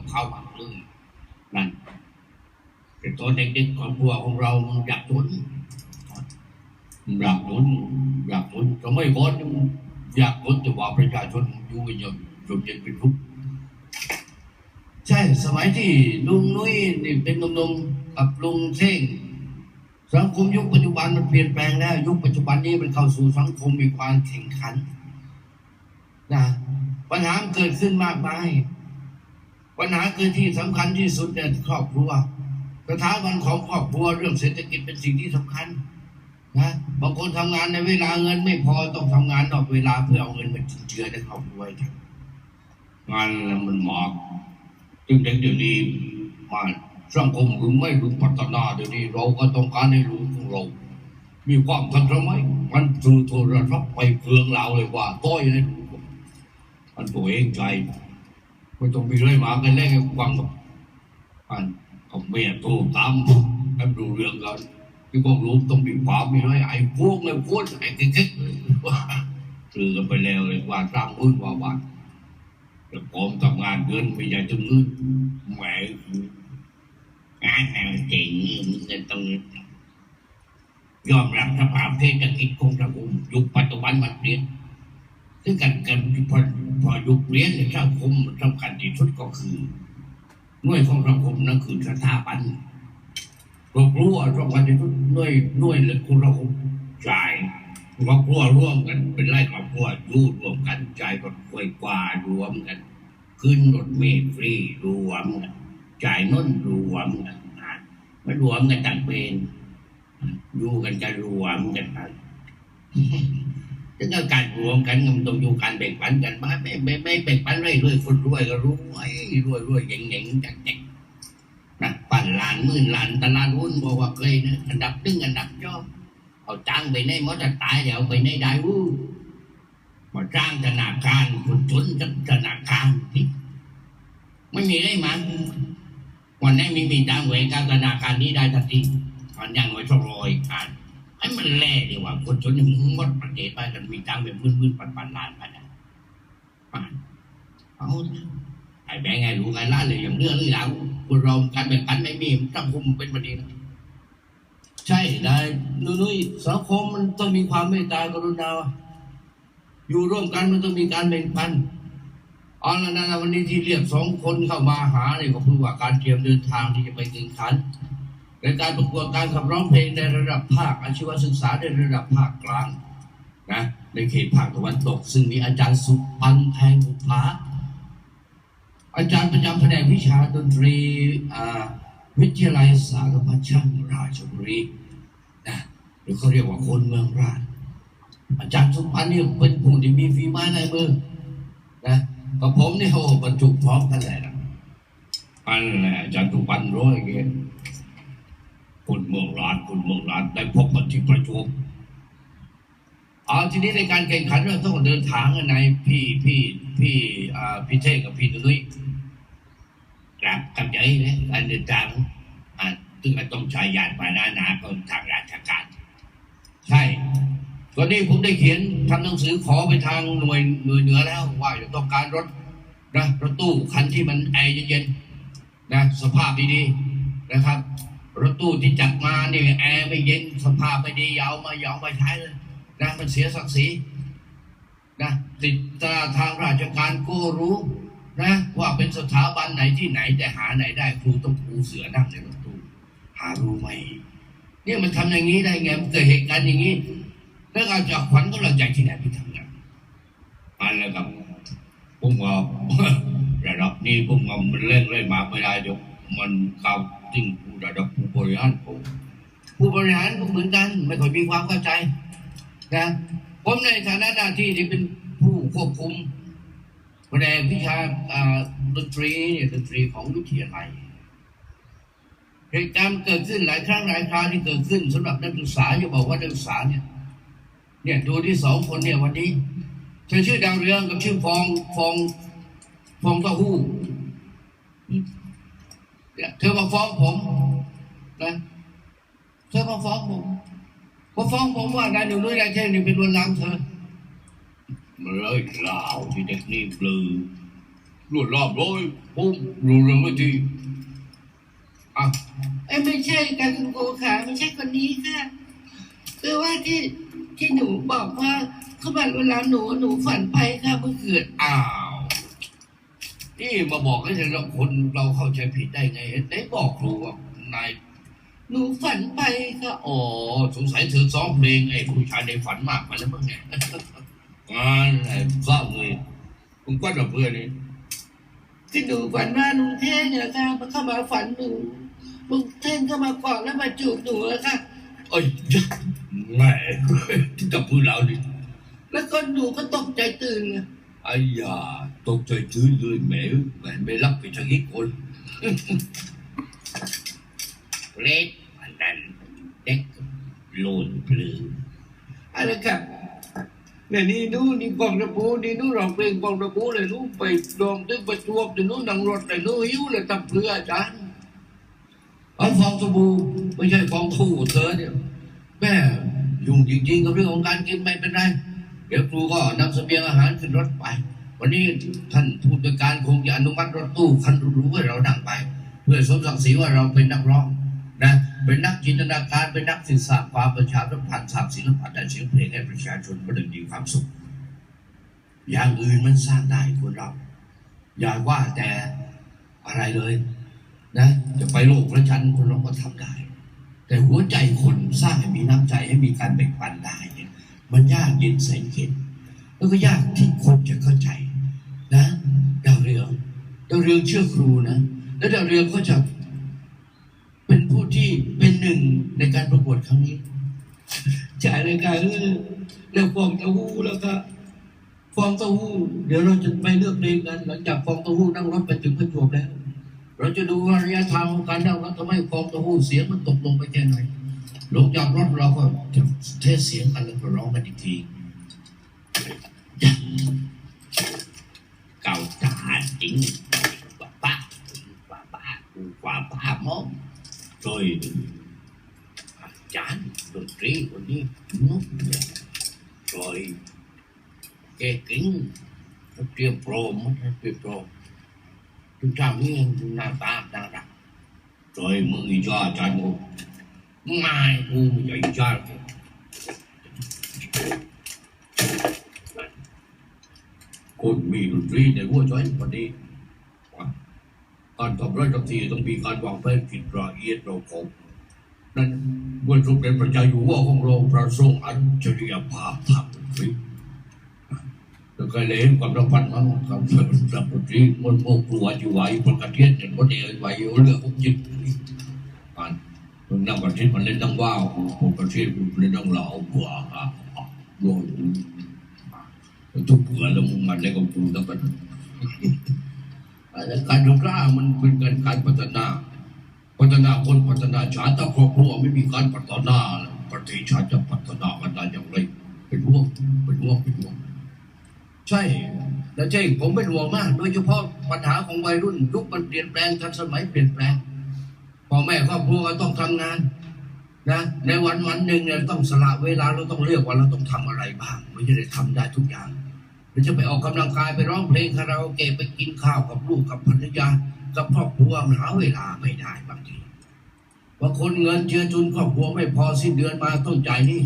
กับเขามาเลยนั่นแต่ตอนเด็กๆของพวกของเรามันอยากจนอยากจนอยากจนสมัยก่อนอยากจนแต่ว่าประชาชนอยู่กันอย่างจนเย็นเป็นทุกข์ใช่ สมัยที่ลุงนุ้ยนี่เป็นหนุ่มๆกับลุงเท่งสังคมยุคปัจจุบันมันเปลี่ยนแปลงแล้ว ยุคปัจจุบันนี้มันเข้าสู่สังคมมีความแข่งขันนะปัญหาเกิดขึ้นมากมาย ปัญหาคือที่สำคัญที่สุดเนี่ยครอบครัวสถาบันของครอบครัวเรื่องเศรษฐกิจเป็นสิ่งที่สำคัญนะบางคนทำงานในเวลาเงินไม่พอต้องทำงานนอกเวลาเพื่อเอาเงินมาจุนเจือในครอบครัวให้กันงานมันหมอกจึงเด็กเดี๋ยวนี้มาสังคมหรือไม่รู้พัฒนาเดี๋ยวนี้เราก็ต้องการให้รู้ของเรา มีความทันสมัยมันถือโทรศัพท์ไปเพืองเราเลยว่าต้อยให้รู้มันตัวเองใจ ไม่ต้องมีเรื่องมากันแรกให้ฟังกับอันกับเมียโทรตามกันดูเรื่องกันที่พวกรู้ต้องมีความมีอะไรไอ้พวกเลยพูดไอ้เก๊กๆว่าถือกันไปแล้วเลยว่าสร้างมือว่าว่าแต่ผมทำงานเกินไม่อยากจะมือแหมงานแนวเจ๋งมึงจะต้องยอมรับสภาพเศรษฐกิจของสังคมยุคปัจจุบันมันเปลี่ยน ซึ่งการกันพอพอยุคเปลี่ยนในสังคมสำคัญที่สุดก็คือหน่วยของสังคมนั่นคือสถาบันครอบครัวสำคัญที่สุดหน่วยหน่วยเลยคุณเราจ่ายครอบครัวร่วมกันเป็นไร่ครอบครัวอยู่รวมกันจ่ายรถไฟกว่ารวมกัน ขึ้นรถเมล์ฟรีรวมกันจ่ายน้นรวมกันไม่รวมกันต่างเป็นอยู่กันจะรวมกันไป ถึงเอาการรวมกันมันต้องอยู่การแบ่งปันกันมาไม่ไม่ไม่แบ่งปันไม่รวยคนรวยก็รวยรวยรวยเก่งเก่งจังจังนะปั่นล้านหมื่นล้านตลาดหุ้นบอกว่าเคยนะอันดับหนึ่งอันดับยอดเอาจ้างไปในมอจะตายเดี๋ยวไปในได้วู้มาจ้างธนาคารคนจนธนาคารที่ไม่มีได้มาวันนี้มีมีจ้างเวรการธนาคารนี้ได้ทันทีมันยังไว้ชรอยการ ไอ้มันแล่ดีว่าคนชนยังหมดประเทศไปกันมีตังค์เป็นพื้นพื้นปันปันล้านไปนะปานเอาไอ้แบงไงรู้ไงล้านเลยอย่างเรื่องหรือหลังคนเราการแบ่งปันไม่มีสังคมเป็นประเด็นใช่ได้นุ้ยสังคมมันต้องมีความเมตตากรุณาอยู่ร่วมกันมันต้องมีการแบ่งปันเอาละนะวันนี้ที่เรียกสองคนเข้ามาหาเนี่ยก็เพื่อว่าการเตรียมเดินทางที่จะไปแข่งขัน ในการประกวดการขับร้องเพลงในระดับภาคอาชีวศึกษาในระดับภาคกลางนะในเขตภาคตะวันตก ซึ่งมีอาจารย์สุปันแทงบุภาอาจารย์ประจำแผนกวิชาดนตรีวิทยาลัยสารพัดช่างราชบุรีนะหรือเขาเรียกว่าคนเมืองราชอาจารย์สุปันเนี่ยเป็นผู้ที่มีฝีไม้ลายมือนะกับผมเนี่ยโอ้บรรจุพร้อมกันเลยนะอันแหละอาจารย์สุปันร้อยเงี้ย คุณเมืองร้านคุณเมืองร้านได้พบกันที่ประชุมเอาทีนี้ในการแข่งขันเราต้องเดินทางกันในพี่พี่พี่อ่าพี่เท่กับพี่นุ้ยกลับกับใจนะการเดินทางอ่าซึ่งมันต้องใช้ยานพาหนะนาของทางราชการ ใช่ตอนนี้ผมได้เขียนทำหนังสือขอไปทางหน่วยหน่วยเหนือแล้ว ว่าจะต้องการรถนะรถตู้คันที่มันแอร์เย็นๆนะสภาพดีๆนะครับ รถตู้ที่จัดมาเนี่ยแอร์ไม่เย็นสภาพไม่ดียาวมาอยาวไปใช้เลยนะมันเสียศักดิ์ศรีนะติดตาทางราชการก็รู้นะว่าเป็นสถาบันไหนที่ไหนแต่หาไหนได้ครูต้องปูเสือนั่งในรถตู้หารู้ไหมเนี่ยมันทำอย่างนี้ได้ไงมันเกิดเหตุการณ์อย่างนี้ แล้วอาจากขวัญก็เราใจที่ไหนไปทำงานอันแล้วครับผมว่าระดับนี้ผมว่ามันเล่นเล่นมาไม่ได้จก มันเข้าจริงผู้ระดับผู้บริหารผมผู้บริหารก็เหมือนกัน ไม่ค่อยมีความเข้าใจนะผมในฐานะหน้าที่ที่เป็นผู้ควบคุมแผนกวิชาอ่าดนตรีดนตรีของวิทยาลัยเหตุการณ์เกิดขึ้นหลายครั้งหลายคราวที่เกิดขึ้นสำหรับนักศึกษาจะบอกว่านักศึกษาเนี่ยเนี่ยดูที่สองคนเนี่ยวันนี้เธอชื่อดาวเรืองกับชื่อฟองฟองฟองเต้าหู้ เนี่ยเธอมาฟ้องผมนะเธอมาฟ้องผมพอฟ้องผมว่านายหนุ่มนุ้ยนายเช่นนี่เป็นลวนลามเธอมาเลยลาวที่เด็กนี่ปลือรวดรอบร้อยปุ๊บรู้เรื่องไม่ทีอะเอ้ยไม่ใช่ค่ะคุณครูค่ะไม่ใช่คนนี้ค่ะคือว่าที่ที่หนูบอกว่าเขามาลวนลามหนูหนูฝันไปค่ะเมื่อคืนอ้าว นี่มาบอกให้เราคนเราเข้าใจผิดได้ไงไหนบอกครูว่านายหนูฝันไปค่ะอ๋อสงสัยเธอซ้อมเพลงไอ้ผู้ชายในฝันมากไปแล้วมั้งไงงานไอ้เศร้าเลยคุณก็กับเพื่อนนี่คือหนูฝันว่าลุงเท่งเนี่ยค่ะมันเข้ามาฝันหนูลุงเท่งเข้ามากอดแล้วมาจูบหนูอะค่ะเอ้ยแหม่ที่กับเพื่อนเราดิแล้วก็หนูก็ตกใจตื่นเลย ไอ้ยาตกใจชื้นเลยแหมแหมไม่รับไปสักอีกคนเล็กอันนั้นเด็กโลนปลืออะไรค่ะเนี่ยนี่หนูนี่กองระบูนี่หนูร้องเพลงกองระบูเลยหนูไปลองตึ้งประจวบเดี๋ยวหนูนั่งรถเลยหนูหิวเลยตับเรืออาจารย์เอาฟองสบู่ไม่ใช่ฟองทู่เธอเนี่ยแม่ยุ่งจริงๆกับเรื่องของการกินไม่เป็นไร เดี๋ยวครูก็นำเสบียงอาหารขึ้นรถไป วันนี้ท่านผู้จัดการคงจะอนุมัติรถตู้คันรู้ๆให้เรานั่งไป เพื่อสมศักดิ์ศรีว่าเราเป็นนักร้องนะเป็นนักจินตนาการเป็นนักสื่อสาความประชาสัมพันธ์สามศิลปะแต่เสียงเพลงให้ประชาชนมาดึงดีความสุข อย่างอื่นมันสร้างได้คนเรา อย่าว่าแต่อะไรเลยนะจะไปโลกพระจันคนเราก็ทำได้ แต่หัวใจคนสร้างให้มีน้ำใจให้มีการแบ่งปันได้ มันยากเย็นแสนเข็ญแล้วก็ยากที่คนจะเข้าใจนะดาวเรืองดาวเรืองเชื่อครูนะ แล้วดาวเรืองก็จะเป็นผู้ที่เป็นหนึ่งในการประกวดครั้งนี้จ่ายรายการเออแล้วฟองเต้าหู้แล้วก็ฟองเต้าหู้เดี๋ยวเราจะไปเลือกเพลงกัน หลังจากฟองเต้าหู้นั่งรถไปถึงประจวบแล้ว เราจะดูว่าระยะทางของการนั่งรถทำให้ฟองเต้าหู้เสียงมันตกลงไปแค่ไหน ลงจากรถเราก็จะเทสเสียงกันแล้วก็ร้องกันอีกทีเก่าตาจริงกว่าป้าว่าป้ากูกว่าป้ามองโดยอาจารย์ดนตรีคนนี้นุ๊กเนี่ยโดย cái kính nó chia pro mất nó chia pro chúng ta nghĩ là ta đang đặt rồi mười cho cho một mai u dậy cho คนมีดนตรีในหัวใจ วันนี้การทำรทั้งทีต้องมีการวางแผนคิดละเอียดเราคงนั่นเมื่อสมเด็จพระเจ้าอยู่หัวของเราพระทรงอัจฉริยภาพทางดนตรีแล้วก็เลยความรับพันมั้งกับกับดนตรีมันโมกลัวอยู่ไว้ประกาศเทียนเห็นว่าเดียวไว้เรื่องพวกจิต นมันนั่งประเทศมันเล่นนั่งว้าวผมประเทศมันเล่นนั่งเหล่าบัวอะโดนทุกเผื่อแล้วมันเล่นกับกูแล้วกันการดูกล้ามันเป็นการการพัฒนา พัฒนาคนพัฒนาชาติครอบครัวไม่มีการพัฒนาประเทศชาติจะพัฒนากันได้อย่างไรเป็นห่วงเป็นห่วงเป็นห่วงใช่แล้วใช่ผมเป็นห่วงมาก โดยเฉพาะปัญหาของวัยรุ่นยุคมันเปลี่ยนแปลงทันสมัยเปลี่ยนแปลง พ่อแม่ครอบครัวก็ต้องทำงานนะในวันวันหนึ่งเนี่ยต้องสละเวลาเราต้องเลือกว่าเราต้องทำอะไรบ้างไม่ใช่ได้ทำได้ทุกอย่างเราจะไปออกกำลังกายไปร้องเพลงคาราโอเกะไปกินข้าวกับลูกกับภรรยากับครอบครัวหาเวลาไม่ได้บางทีบางคนเงินเจือจุนครอบครัวไม่พอสิ้นเดือนมาต้องจ่ายนี่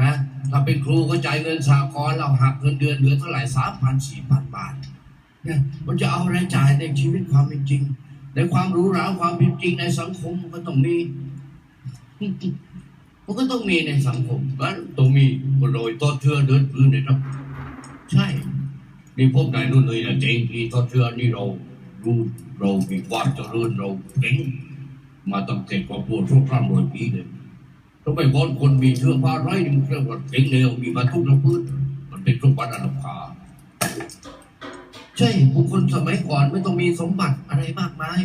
นะถ้าเป็นครูก็จ่ายเงินสากลเราหักเงินเดือนเหลือเท่าไหร่สามพันสี่พันบาทเนี่ยมันจะเอาอะไรจ่ายในชีวิตความเป็นจริง ในความรู้ราความเป็นจริงในสังคมมันก็ต้องมี มันก็ต้องมีในสังคมมันต้องมีคนโดยต้นเชื่อเดินพื้นเลยครับใช่ นี่พวกนายนู่นเลยนะเจงที่ต้นเชื่อนี่เรารู้เรามีความเจริญเราเก่งมาตั้งแต่กว่าปวดทุกครั้งร้อยปีเลยทำไมบอลคนมีเชื้อผ้าไร้นี่มันเรียกว่าเก่งเร็วมีมาทุกระพืชมันเป็นสมบัติอันดับขา ใช่บุคคลสมัยก่อนไม่ต้องมีสมบัติอะไรมากมาย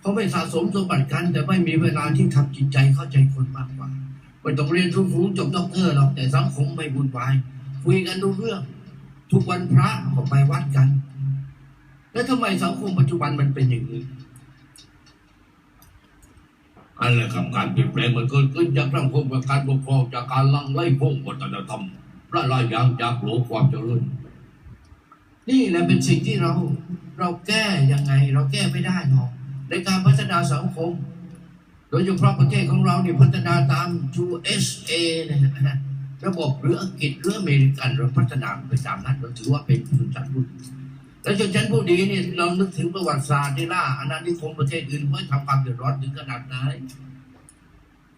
เขาไม่สะสมสมบัติกัน แต่ไม่มีเวลาที่ทำจิตใจเข้าใจคนมากกว่าไม่ต้องเรียนสูงๆจบด็อกเตอร์หรอกแต่สังคมไม่บุญวายคุยกันรู้เรื่อง ทุกวันพระก็ไปวัดกัน แล้วทำไมสังคมปัจจุบันมันเป็นอย่างนี้อันแหละครับการเปลี่ยนแปลงมันเกิดขึ้นจากสังคมกับการปกครองจากการลังไล่พงวัฒนธรรมละลายยางจากโลกความเจริญ นี่แหละเป็นสิ่งที่เราเราแก้ยังไง เราแก้ไม่ได้หรอกในการพัฒนาสังคม โดยเฉพาะประเทศของเราเนี่ยพัฒนาตาม USA นะฮะระบบหรืออังกฤษหรืออเมริกันเราพัฒนาไปตามนั้นเราถือว่าเป็นชนชั้นผู้ดีแล้วชนชั้นผู้ดีเนี่ยเรานึกถึงประวัติศาสตร์ที่ล่าอาณานิคมประเทศอื่นเพื่ทำความเดือดร้อนถึงขนาดไหน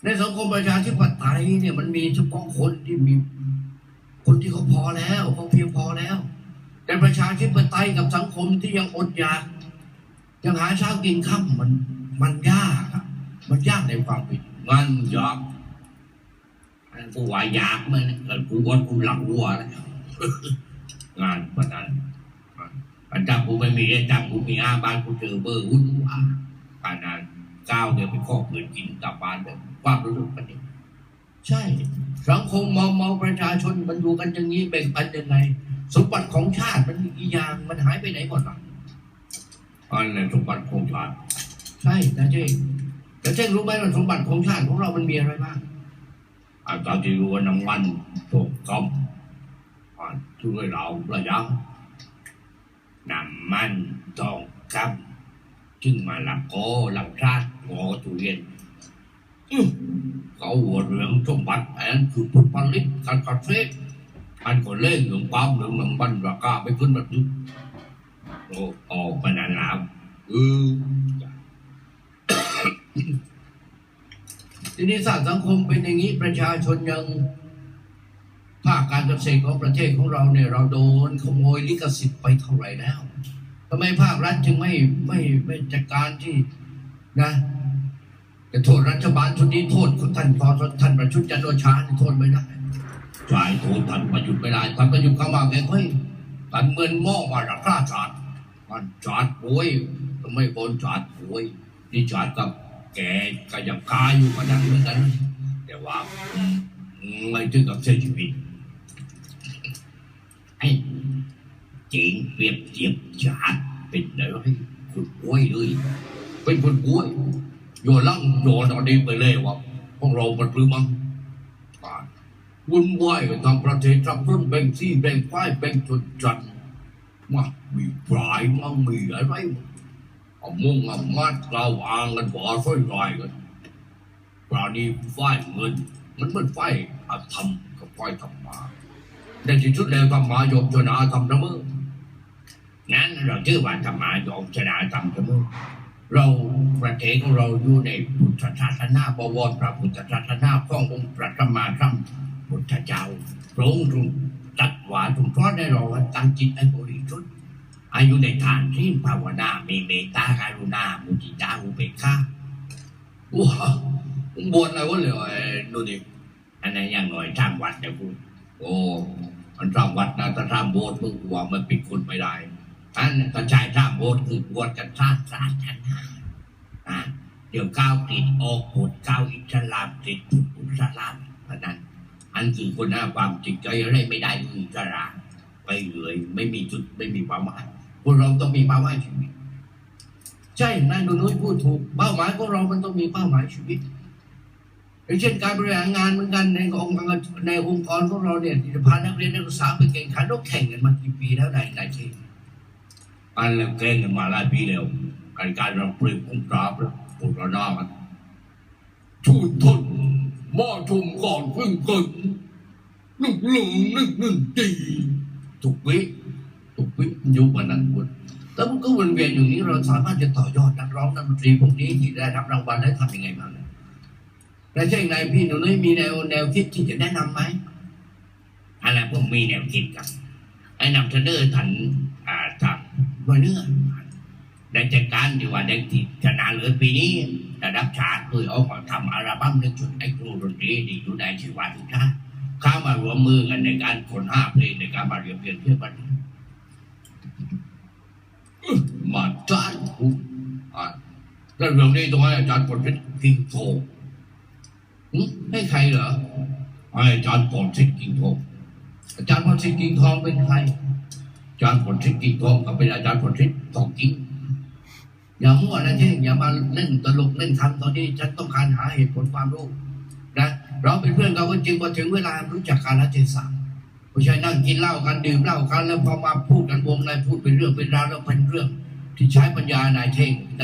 ในสังคมประชาธิปไตยเนี่ยมันมีเฉพาะคนที่มี คนที่เขาพอแล้วเขาเพียงพอแล้ว แต่ประชาธิปไตยกับสังคมที่ยังอดอยากยังหาเช้ากินค่ำมันมันยากอะมันยากในความผิดมันยากกูว่าอยากมันเกิดกูว่ากูหลังวัวแล้วงานประนั้นอันจับกูไม่มีไอ้จับกูมีอาบ้านกูเจอเบอร์วุ่นวายขนาดก้าวเนี่ยไปข้อเกินกินกลับบ้านแบบความรู้สึกมันเองใช่ สังคมมองมองประชาชนมันอยู่กันอย่างนี้แบ่งปันยังไง สมบัติของชาติมันมีกี่อย่างมันหายไปไหนหมดล่ะอันนั้นสมบัติของชาติใช่นะเจ้แต่เจ้รู้ไหมว่าสมบัติของชาติของเรามันมีอะไรบ้างอาจารย์ที่รู้ว่าน้ำมันถูกต้มอ่านช่วยเราระยะน้ำมันทองคำจึงมาละโกลำชาติงอตุเรียนอื้อเขาหัวเรื่องสมบัติอันนั้นคือผลผลิตการเกษตร อันก็เล่นเรื่องความเรื่องน้ำมันราคาไม่ขึ้นแบบนี้โอ้ออกมานานแล้วเอทีนี้สาสังคมเป็นอย่างนี้ประชาชนยังภาคการเกษตรของประเทศของเราเนี่ย เราโดนขโมยลิขสิทธิ์ไปเท่าไหร่แล้วทำไมภาครัฐจึงไม่ไม่ไม่จัดการที่นะจะโทษรัฐบาลชุดนี้โทษคุณท่านพอท่านประชุมจันโอชาโทษไม่ได้ ฝ่ายโทษทันประยุทธ์ไม่ได้ท่านประยุทธ์เข้ามาแกเฮ้ยท่านเงินหม้อมาราคาจาดมันจาดป่วยทำไมคนจาดป่วยนี่จาดกับแกก็ยังกายอยู่มาดังเหมือนกันแต่ว่าไม่ถึงกับเสียชีวิตไอ้จริงเปรียบเทียบชาติเป็นอะไรคุณป่วยเลยเป็นคนป่วยโยนลังโยนเอาดีไปเลยว่าพวกเรามันรือมันอ่า วุ่นวายกันทางประเทศทับต้นแบ่งซี่แบ่งฝ่ายแบ่งจนจันมามีปลายมั่งมีอะไรเอามุ่งอามาดเราอ่างกันบ่อค่อยลอยกันปลานี้ฝ่ายเงิน มันเหมือนฝ่ายอาธรรมกับฝ่ายธรรมาในที่สุดแล้วธรรมายอมชนะธรรมนะมึงงั้นเราชื่อว่าธรรมายอมชนะธรรมเสมอเราประเทศของเราอยู่ในพุทธศาสนาบวรพระพุทธศาสนาขององค์พระสัมมาสัม พุทธเจ้าพระองค์ทรงตัดหว่าทรงสอนให้ราว่าตั้งจิตให้บริสุทธิ์อายุในทานที่ภาวนามีเมตตาการุณามุทิตาอุเบกขาว้าบวชอะไรวะเลยไอ้นู่นนี่อันนั้นอย่างหน่อยสร้างวัดนะคุณโอ้มันสร้างวัดนะแต่สร้างโบสถ์มึงกว่ามันปิดคนไม่ได้อันนั้นก็ใช่สร้างโบสถ์คือบวชกันสร้างศาสนาอะเดี๋ยวก้าวติดออกพุทธก้าวอิสลามติดพุทธอิสลามเพราะนั้น อันคือคนหน้าความจริงใจอะไรไม่ได้คืออิสลาไปเลยไม่มีจุดไม่มีความหมายพวกเราต้องมีเป้าหมายชีวิต ใช่นายนุ้ยพูดถูกเป้าหมายของเรามันต้องมีเป้าหมายชีวิตอย่างเช่นการบริหารงานเหมือนกันในองค์กรในองค์กรของเราเนี่ยจะพานักเรียนนักศึกษาไปแข่งขันต้องแข่งกันมากี่ปีแล้วในในที่อันแล้วแกงกันมาหลายปีแล้วการการเราเปรียบคุ้มปราบแล้วพวกราหน้ามันชูทน หม้อชมก่อนพึ่งเกินนึกหลงนึกนึกจีถูกวิถูกวิยุควันนั้นคุณแล้วมันก็วนเวียนอย่างนี้เราสามารถจะต่อยอดนักร้องนักดนตรีพวกนี้ที่ได้รับรางวัลได้ทำยังไงบ้างเนี่ยและใช่ไงพี่หนูนุ้ยมีแนวแนวคิดที่จะแนะนำไหมอันนั้นผมมีแนวคิดกับไอ้นำเสนอทันอ่าทางรอยเนื้อ ได้จัดการที่ว่าได้ที่ชนะเหลือปีนี้ระดับชาติเคือเอามาทำอัลบั้มในจุดไอ้ครูดนตรีที่อยู่ในชีวาทุกชาติเข้ามารวมมือกันในการคนห้าเพลงในการมาเรียบเรียงเพื่อบันทึกมาจ้านคุณอ่าแล้วเรื่องนี้ต้องให้อาจารย์ปนเพชรกิงโทให้ใครเหรอให้อาจารย์ปนเพชรกิงโทอาจารย์ปนเพชรกิงทองเป็นใครอาจารย์ปนเพชรกิงทองก็เป็นอาจารย์ปนเพชรทองกิง อย่ามั่วนะเท่งอย่ามาเล่นตลกเล่นคำตอนนี้ฉันต้องการหาเหตุผลความรู้นะเราเป็นเพื่อนกันก็จริงพอถึงเวลารู้จักการละเทศะไม่ใช่นั่งกินเหล้ากันดื่มเหล้ากันแล้วพอมาพูดกันวงในพูดเป็นเรื่องเป็นราวแล้วเป็นเรื่อง ที่ใช้ปัญญานายเท่ง